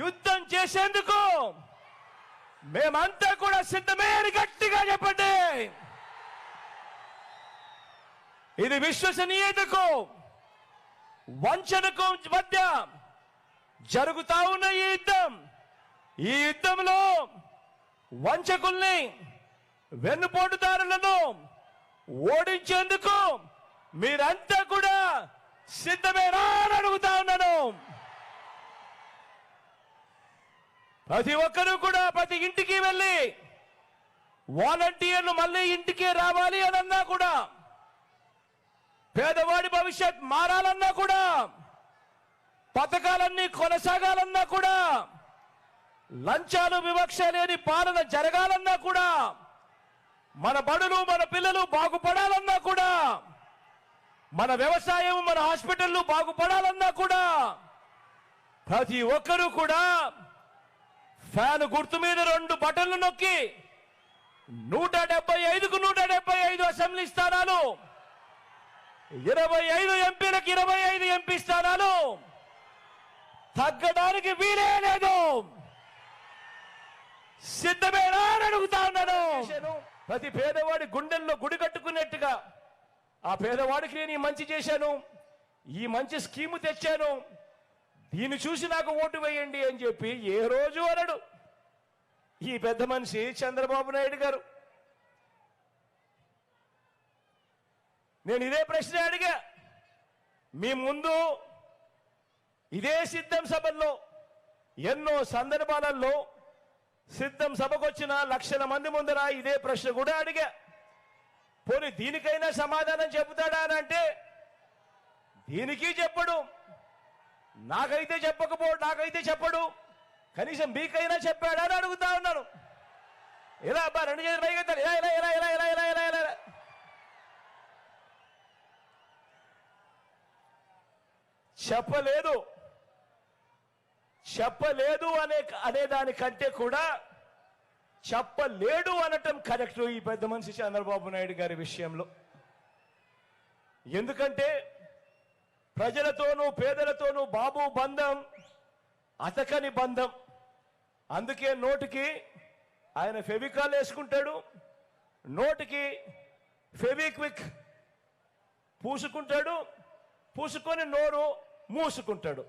యుద్ధం చేసేందుకు మేమంతా కూడా సిద్ధమే అని గట్టిగా చెప్పండి. ఇది విశ్వసనీయతకు వంచనకు మధ్య జరుగుతా ఉన్న ఈ యుద్ధం. ఈ యుద్ధంలో వంచకుల్ని వెన్నుపోటుదారులను ఓడించేందుకు మీరంతా కూడా సిద్ధమేనా అని అడుగుతా ఉన్నాను. ప్రతి ఒక్కరూ కూడా ప్రతి ఇంటికి వెళ్ళి వాలంటీర్లు మళ్ళీ ఇంటికే రావాలి అనన్నా కూడా. పేదవాడి భవిష్యత్ మారాలన్నా కూడా. పథకాలన్నీ కొనసాగాలన్నా కూడా. లంచాలు వివక్ష లేని పాలన జరగాలన్నా కూడా. మన బడులు మన పిల్లలు బాగుపడాలన్నా కూడా. మన వ్యవసాయం మన హాస్పిటళ్ళు బాగుపడాలన్నా కూడా. ప్రతి ఒక్కరూ కూడా ఫ్యాన్ గుర్తు మీద రెండు బటన్లు నొక్కి నూట డెబ్బై ఐదుకు నూట డెబ్బై ఐదు అసెంబ్లీ స్థానాలు. ఇరవై ఐదు ఎంపీలకు ఇరవై ఐదు ఎంపీ స్థానాలు. తగ్గడానికి వీలే లేదు. సిద్ధమేనా అని అడుగుతా ఉన్నాను. ప్రతి పేదవాడి గుండెల్లో గుడి కట్టుకున్నట్టుగా ఆ పేదవాడికి నేను మంచి చేశాను. ఈ మంచి స్కీము తెచ్చాను. దీన్ని చూసి నాకు ఓటు వేయండి అని చెప్పి ఏ రోజు అనడు. ఈ పెద్ద మనిషి చంద్రబాబు నాయుడు గారు. నేను ఇదే ప్రశ్న అడిగా. మీ ముందు ఇదే సిద్ధం సభల్లో ఎన్నో సందర్భాలలో సిద్ధం సభకొచ్చిన లక్షల మంది ముందర ఇదే ప్రశ్న కూడా అడిగా. పోనీ దీనికైనా సమాధానం చెబుతాడా అని అంటే దీనికి చెప్పడు. నాకైతే చెప్పకపో నాకైతే చెప్పడు. కనీసం మీకైనా చెప్పాడా అని అడుగుతా ఉన్నాను. ఇలా అబ్బా రెండు చేతులు పైకి ఇలా ఇలా ఇలా ఇలా ఇలా ఇలా ఇలా ఇలా ఇలా చెప్పలేదు. చెప్పలేదు అనే అనే దానికంటే కూడా చెప్పలేడు అనటం కరెక్ట్ ఈ పెద్ద మనిషి చంద్రబాబు నాయుడు గారి విషయంలో. ఎందుకంటే ప్రజలతోనూ పేదలతోనూ బాబు బంధం అతకని బంధం. అందుకే నోటికి ఆయన ఫెవికాల్ వేసుకుంటాడు నోటికి ఫెవిక్విక్ పూసుకుంటాడు పూసుకొని నోరు మూసుకుంటాడు.